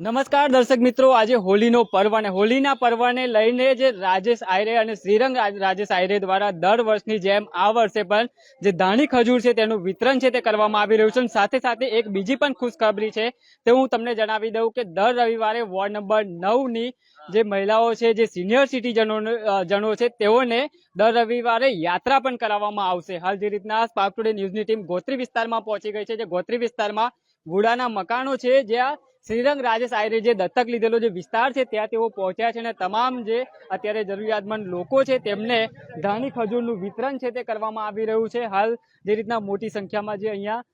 નમસ્કાર, દર્શક મિત્રો. આજે હોલીનો પર્વ અને હોલીના પર્વને લઈને જે રાજેશ આયરે અને શ્રીરંગ રાજ- રાજેશ આયરે દ્વારા દર વર્ષની જેમ આ વર્ષે પણ જે ધાણી ખજૂર છે તેનું વિતરણ છે તે કરવામાં આવી રહ્યું છે સાથે સાથે એક બીજી પણ ખુશખબરી છે તે હું તમને જણાવી દઉં કે દર રવિવારે વોર્ડ નંબર નવની જે મહિલાઓ છે, જે સિનિયર સિટીઝનો જનો છે તેઓને દર રવિવારે યાત્રા પણ કરાવવામાં આવશે. હાલ જે રીતના સ્પાર્ક ટુડે ન્યૂઝની ટીમ ગોત્રી વિસ્તારમાં પહોંચી ગઈ છે. જે ગોત્રી વિસ્તારમાં વુડાના મકાનો છે જ્યાં શ્રીરંગ રાજેશ આયરે જે દત્તક લીધેલો જે વિસ્તાર છે, ત્યાં તેઓ પહોંચ્યા છે અને તમામ જે અત્યારે જરૂરિયાતમંદ લોકો છે, તેમને ધાણી ખજૂરનું વિતરણ છે તે કરવામાં આવી રહ્યું છે. હાલ જે રીતના મોટી સંખ્યામાં જે અહીંયા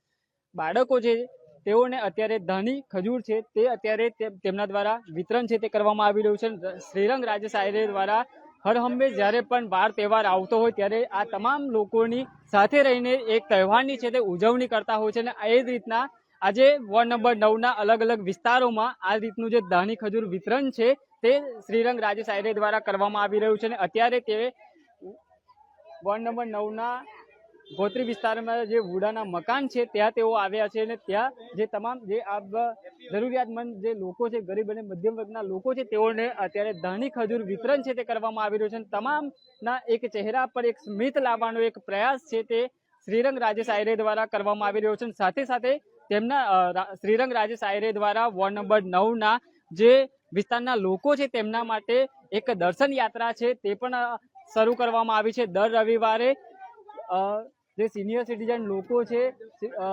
બાળકો છે, તેઓને અત્યારે ધાણી ખજૂર છે તે અત્યારે તેમના દ્વારા વિતરણ છે તે કરવામાં આવી રહ્યું છે. શ્રીરંગ રાજેશ આયરે દ્વારા હર હંમેશ જ્યારે પણ વાર તહેવાર આવતો હોય ત્યારે આ તમામ લોકોની સાથે રહીને એક તહેવારની છે તે ઉજવણી કરતા હોય છે અને એ જ રીતના આજે વોર્ડ નંબર નવના અલગ અલગ વિસ્તારોમાં આ રીતનું જે દાણી ખજૂર વિતરણ છે, તે શ્રીરંગ રાજેશ આયરે દ્વારા કરવામાં આવી રહ્યું છે અને અત્યારે તે વોર્ડ નંબર નવના ગોત્રી વિસ્તારમાં જે વુડાના મકાન છે, ત્યાં તેઓ આવ્યા છે અને ત્યાં જે તમામ જે આ જરૂરિયાતમંદ જે લોકો છે, ગરીબ અને મધ્યમ વર્ગના લોકો છે, તેઓને અત્યારે ધાણી ખજૂર વિતરણ છે, તે કરવામાં આવી રહ્યું છે અને તમામના એક ચહેરા પર એક સ્મિત લાવવાનો એક પ્રયાસ છે, તે શ્રીરંગ રાજેશ આયરે દ્વારા કરવામાં આવી રહ્યો છે સાથે સાથે તેમના શ્રીરંગ રાજેશ આયરે દ્વારા વોર્ડ નંબર નવના જે વિસ્તારના લોકો છે તેમના માટે એક દર્શન યાત્રા છે તે પણ શરૂ કરવામાં આવી છે દર રવિવારે. જે સિનિયર સિટીઝન લોકો છે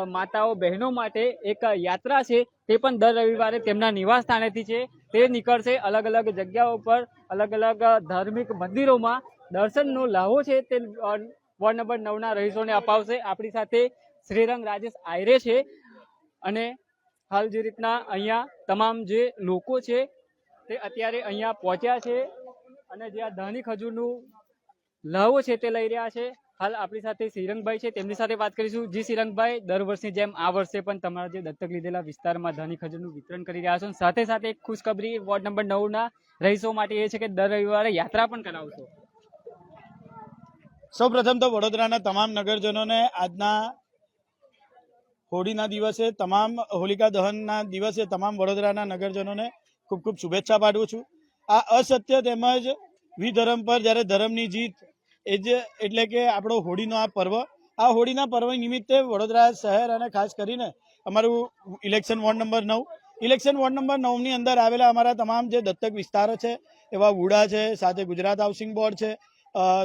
માતાઓ, બહેનો માટે એક યાત્રા છે તે પણ દર રવિવારે તેમના નિવાસ સ્થાનેથી છે. તે નીકળશે અલગ અલગ જગ્યાઓ પર, અલગ અલગ ધાર્મિક મંદિરોમાં. દર્શનનો લાહો છે તે વોર્ડ નંબર નવના રહીશોને અપાવશે. આપણી સાથે શ્રીરંગ રાજેશ આયરે છે. અને હાલ જે રીતના અહીંયા તમામ જે લોકો છે, તે અત્યારે અહીંયા પહોંચ્યા છે અને જે આ ધાની ખજૂરનું લાવો છે તે લઈ રહ્યા છે. હાલ આપણી સાથે શ્રીરંગભાઈ છે, તેમની સાથે વાત કરીશું. જી શ્રીરંગભાઈ, દર વર્ષની જેમ આ વર્ષે પણ તમારા જે દત્તક લીધેલા વિસ્તારમાં ધાની ખજૂરનું વિતરણ કરી રહ્યા છો સાથે સાથે એક ખુશખબરી વોર્ડ નંબર નવના રહીશો માટે એ છે કે દર રવિવારે યાત્રા પણ કરાવશો. સૌ પ્રથમ તો વડોદરાના તમામ નગરજનોને આજના હોળીના દિવસે તમામ હોલિકા દહનના દિવસે તમામ વડોદરાના નગરજનોને ખૂબ ખૂબ શુભેચ્છા પાઠવું છું. આ અસત્ય તેમજ વિધર્મ પર જ્યારે ધર્મની જીત, એ જ એટલે કે આપણો હોળીનો આ પર્વ, આ હોળીના પર્વ નિમિત્તે વડોદરા શહેર અને ખાસ કરીને અમારું ઇલેક્શન વોર્ડ નંબર નવ. ઇલેક્શન વોર્ડ નંબર નવની અંદર આવેલા અમારા તમામ જે દત્તક વિસ્તારો છે, એવા વુડા છે, સાથે ગુજરાત હાઉસિંગ બોર્ડ છે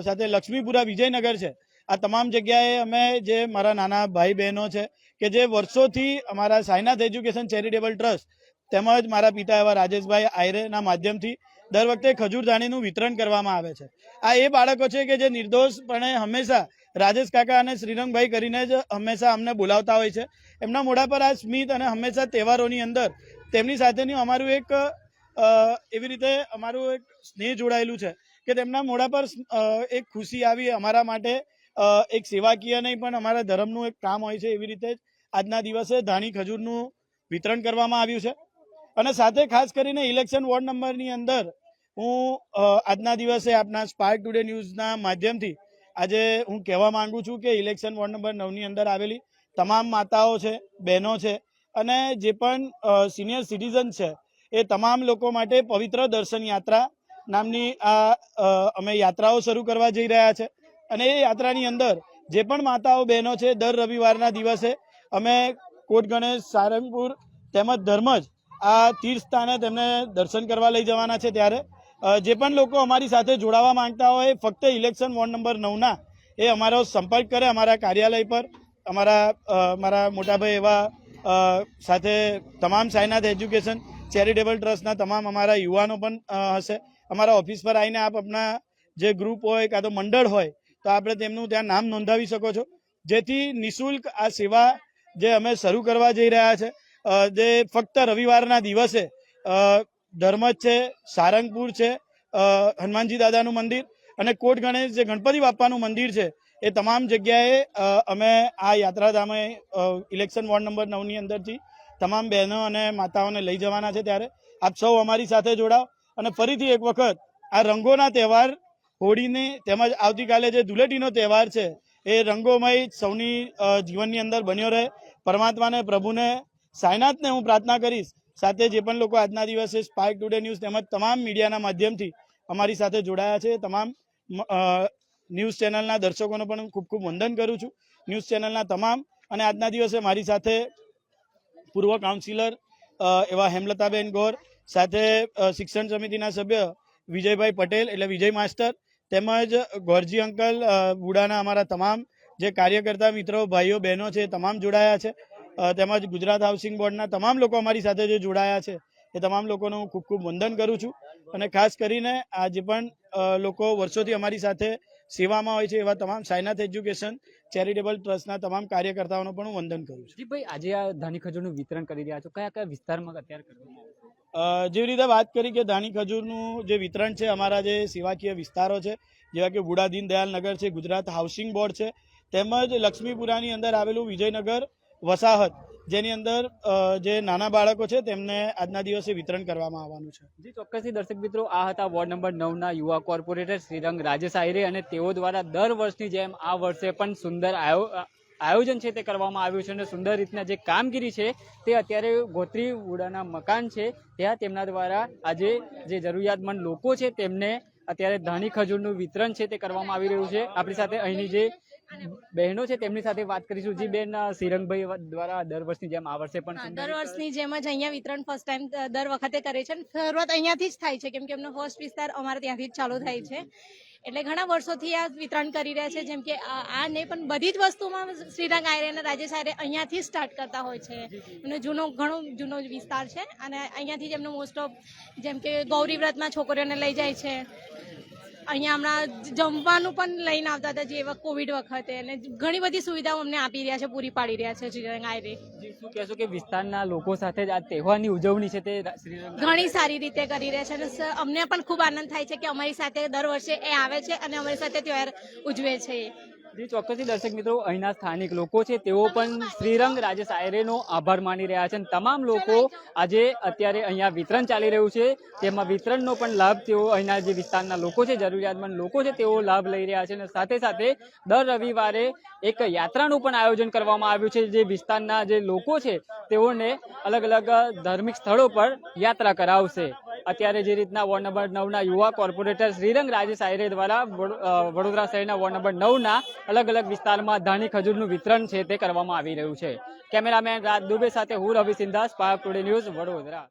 સાથે લક્ષ્મીપુરા વિજયનગર છે. આ તમામ જગ્યાએ અમે જે મારા નાના ભાઈ બહેનો છે કે જે વર્ષોથી અમારા સાયનાથ એજ્યુકેશન ચેરિટેબલ ટ્રસ્ટ તેમજ મારા પિતા એવા રાજેશભાઈ આયરેના માધ્યમથી દર વખતે ખજૂર દાણીનું વિતરણ કરવામાં આવે છે. આ એ બાળકો છે કે જે નિર્દોષપણે હંમેશા રાજેશ કાકા અને શ્રીરંગભાઈ કરીને જ હંમેશા અમને બોલાવતા હોય છે. એમના મોઢા પર આ સ્મિત અને હંમેશા તહેવારોની અંદર તેમની સાથેનું અમારું એક એવી રીતે અમારું એક સ્નેહ જોડાયેલું છે કે તેમના મોઢા પર એક ખુશી આવી અમારા માટે એક સેવાકીય નહીં, પણ અમારા ધર્મનું એક કામ હોય છે એવી રીતે જ આજના દિવસે ધાણી ખજૂરનું વિતરણ કરવામાં આવ્યું છે. અને સાથે ખાસ કરીને ઇલેક્શન વોર્ડ નંબરની અંદર હું આજના દિવસે આપના સ્પાર્ક ટુડે ન્યૂઝના માધ્યમથી આજે હું કહેવા માંગુ છું કે ઇલેક્શન વોર્ડ નંબર નવની અંદર આવેલી તમામ માતાઓ છે, બહેનો છે અને જે પણ સિનિયર સિટીઝન છે એ તમામ લોકો માટે પવિત્ર દર્શન યાત્રા નામની આ અમે યાત્રાઓ શરૂ કરવા જઈ રહ્યા છે. અને એ યાત્રાની અંદર જે પણ માતાઓ બહેનો છે, દર રવિવારના દિવસે અમે કોટ ગણેશ, સારંગપુર તેમજ ધર્મજ આ તીર્થ સ્થાને તેમને દર્શન કરવા લઈ જવાના છે ત્યારે. જે પણ લોકો અમારી સાથે જોડાવા માંગતા હોય, ફક્ત ઇલેક્શન વોર્ડ નંબર નવના એ અમારો સંપર્ક કરે અમારા કાર્યાલય પર. અમારા મારા મોટાભાઈ એવા સાથે તમામ સાયનાથ એજ્યુકેશન ચેરિટેબલ ટ્રસ્ટના તમામ અમારા યુવાનો પણ હશે. અમારા ઓફિસ પર આવીને આપ આપના જે ગ્રુપ હોય કાં તો મંડળ હોય તો આપણે તેમનું ત્યાં નામ નોંધાવી શકો છો. જેથી નિઃશુલ્ક આ સેવા જે અમે શરૂ કરવા જઈ રહ્યા છે જે ફક્ત રવિવારના દિવસે ધર્મજ છે, સારંગપુર છે હનુમાનજી દાદાનું મંદિર અને કોટ ગણેશ જે ગણપતિ બાપાનું મંદિર છે, એ તમામ જગ્યાએ અમે આ યાત્રાધામે ઇલેક્શન વોર્ડ નંબર નવની અંદરથી તમામ બહેનો અને માતાઓને લઈ જવાના છે ત્યારે. આપ સૌ અમારી સાથે જોડાઓ અને ફરીથી એક વખત આ રંગોના તહેવાર હોળીની તેમજ આવતીકાલે જે ધૂળેટીનો તહેવાર છે, એ રંગોમય સૌની જીવનની અંદર બન્યો રહે. પરમાત્માને, પ્રભુને સાયનાથને હું પ્રાર્થના કરીશ. સાથે જે પણ લોકો આજના દિવસે સ્પાર્ક ટુડે ન્યૂઝ તેમજ તમામ મીડિયાના માધ્યમથી અમારી સાથે જોડાયા છે, તમામ ન્યૂઝ ચેનલના દર્શકોનો પણ ખૂબ ખૂબ વંદન કરું છું. ન્યૂઝ ચેનલના તમામ અને આજના દિવસે મારી સાથે પૂર્વ કાઉન્સિલર એવા હેમલતાબેન ગોર, સાથે શિક્ષણ સમિતિના સભ્ય વિજયભાઈ પટેલ એટલે વિજય માસ્ટર તેમજ ગોરજી અંકલ બુડાના અમારા તમામ જે કાર્યકર્તા મિત્રો, ભાઈઓ, બહેનો છે તમામ જોડાયા છે. તેમજ ગુજરાત હાઉસિંગ બોર્ડના તમામ લોકો અમારી સાથે જે જોડાયા છે એ તમામ લોકોનો હું ખૂબ ખૂબ વંદન કરું છું. અને ખાસ કરીને આ જે પણ લોકો વર્ષોથી અમારી સાથે સેવામાં હોય છે એવા તમામ સાયનાથ એજ્યુકેશન ચેરિટેબલ ટ્રસ્ટના તમામ કાર્યકર્તાઓનો પણ હું વંદન કરું છું. ભાઈ, આજે આ ધાની ખજૂરનું વિતરણ કરી રહ્યા છો. કયા કયા વિસ્તારમાં અત્યારે કરવામાં જેવી રીતે વાત કરી કે ધાણી ખજૂરનું જે વિતરણ છે, અમારા જે સેવાકીય વિસ્તારો છે, જેવા કે બુડા દીનદયાલનગર છે, ગુજરાત હાઉસિંગ બોર્ડ છે, તેમજ લક્ષ્મીપુરાની અંદર આવેલું વિજયનગર વસાહત, જેની અંદર જે નાના બાળકો છે, તેમને આજના દિવસે વિતરણ કરવામાં આવવાનું છે. જી, ચોક્કસથી દર્શક મિત્રો, આ હતા વોર્ડ નંબર નવના યુવા કોર્પોરેટર શ્રીરંગ રાજેશ આહિરે અને તેઓ દ્વારા દર વર્ષની જેમ આ વર્ષે પણ સુંદર આયો- આયોજન છે તે કરવામાં આવ્યું છે અને સુંદર રીતના જે કામગીરી છે તે અત્યારે ગોત્રી વુડાના મકાન છે ત્યાં તેમના દ્વારા આજે જે જરૂરિયાતમંદ લોકો છે તેમને અત્યારે ધાણી ખજૂરનું વિતરણ છે તે કરવામાં આવી રહ્યું છે. આપણી સાથે અહીંની જે બહેનો છે તેમની સાથે વાત કરીશું. જી બેન સિરંગભાઈ દ્વારા દર વર્ષની જેમ આ વર્ષે પણ દર વર્ષની જેમ જ અહીંયા વિતરણ ફર્સ્ટ ટાઈમ દર વખતે કરે છે શરૂઆત અહીંયાથી જ થાય છે કેમ કે એમનો ફર્સ્ટ વિસ્તાર અમારે ત્યાંથી જ ચાલુ થાય છે. એટલે ઘણા વર્ષોથી આ વિતરણ કરી રહ્યા છે, જેમ કે આ ને પણ બધી જ વસ્તુમાં શ્રીરંગ આયરે અને રાજેશ આયરે અહીંયાથી સ્ટાર્ટ કરતા હોય છે. અને જૂનો, ઘણો જૂનો વિસ્તાર છે, અને અહીંયાથી જ એમનો મોસ્ટ ઓફ જેમ કે ગૌરી વ્રતમાં છોકરીઓને લઈ જાય છે. અહીંયા હમણાં જમવાનું પણ લઈને આવતા હતા જે કોવિડ વખતે. અને ઘણી બધી સુવિધાઓ અમને આપી રહ્યા છે પૂરી પાડી રહ્યા છે શ્રીરંગ આયરે શું કહેશો કે વિસ્તારના લોકો સાથે આ તહેવારની ઉજવણી છે તે ઘણી સારી રીતે કરી રહ્યા છે અને અમને પણ ખૂબ આનંદ થાય છે કે અમારી સાથે દર વર્ષે એ આવે છે અને અમારી સાથે તહેવાર ઉજવે છે. જી, ચોક્કસથી દર્શક મિત્રો, અહીંના સ્થાનિક લોકો છે, તેઓ પણ શ્રીરંગ રાજેશ આયરેનો આભાર માની રહ્યા છે અને તમામ લોકો આજે અત્યારે અહીંયા વિતરણ ચાલી રહ્યું છે. તેમાં વિતરણનો પણ લાભ તેઓ અહીંના જે વિસ્તારના લોકો છે, જરૂરિયાતમંદ લોકો છે, તેઓ લાભ લઈ રહ્યા છે અને સાથે સાથે દર રવિવારે એક યાત્રાનું પણ આયોજન કરવામાં આવ્યું છે, જે વિસ્તારના જે લોકો છે, તેઓને અલગ અલગ ધાર્મિક સ્થળો પર યાત્રા કરાવશે. અત્યારે જે રીતના વોર્ડ નંબર નવના યુવા કોર્પોરેટર શ્રીરંગ રાજેશ આયરે દ્વારા વડોદરા શહેરના વોર્ડ નંબર નવના અલગ અલગ વિસ્તારમાં ધાણી ખજૂરનું વિતરણ છે તે કરવામાં આવી રહ્યું છે. કેમેરામેન રાજ દુબે સાથે હું રવિ સિંધાસ પાક ટુડે ન્યૂઝ વડોદરા.